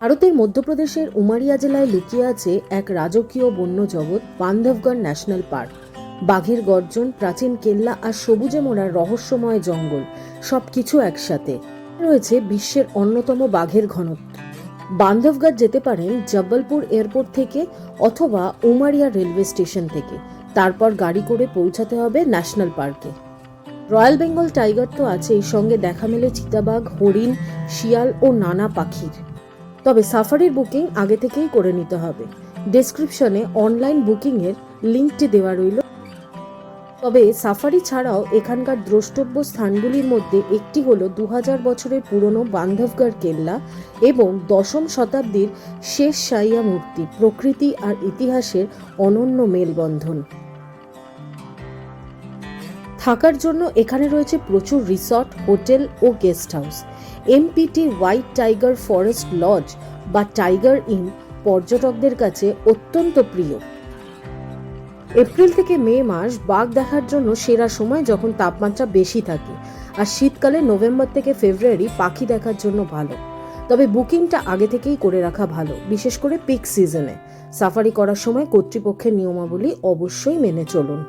ভারতের মধ্যপ্রদেশের উমারিয়া জেলায় লুকিয়ে আছে এক রাজকীয় বন্য জগৎ, বান্ধবগড় ন্যাশনাল পার্ক। বাঘের গর্জন, প্রাচীন কেল্লা আর সবুজে মোড়া রহস্যময় জঙ্গল, সবকিছু একসাথে। রয়েছে বিশ্বের অন্যতম বাঘের ঘনত্ব। বান্ধবগড় যেতে পারেন জব্বলপুর এয়ারপোর্ট থেকে অথবা উমারিয়া রেলওয়ে স্টেশন থেকে। তারপর গাড়ি করে পৌঁছাতে হবে ন্যাশনাল পার্কে। রয়্যাল বেঙ্গল টাইগার তো আছেই, সঙ্গে দেখা মেলে চিতাবাঘ, হরিণ, শিয়াল ও নানা পাখির। তবে সাফারির বুকিং আগে থেকেই করে নিতে হবে। ডেসক্রিপশনে অনলাইন বুকিংয়ের লিঙ্কটি দেওয়া রইল। তবে সাফারি ছাড়াও এখানকার দ্রষ্টব্য স্থানগুলির মধ্যে একটি হলো দু হাজার বছরের পুরনো বান্ধবগড় কেল্লা এবং দশম শতাব্দীর শেষ সাইয়া মূর্তি, প্রকৃতি আর ইতিহাসের অনন্য মেলবন্ধন। থাকার জন্য এখানে রয়েছে প্রচুর রিসর্ট, হোটেল ও guest house. MPT white tiger forest lodge বা টাইগার ইন পর্যটকদের কাছে অত্যন্ত প্রিয়। এপ্রিল থেকে মে মাস বাঘ দেখার জন্য সেরা সময় যখন তাপমাত্রা বেশি থাকে, আর শীতকালে নভেম্বর থেকে ফেব্রুয়ারি পাখি দেখার জন্য ভালো। তবে বুকিংটা আগে থেকেই করে রাখা ভালো, বিশেষ করে পিক সিজনে। সাফারি করার সময় কর্তৃপক্ষের নিয়মাবলী অবশ্যই মেনে চলুন।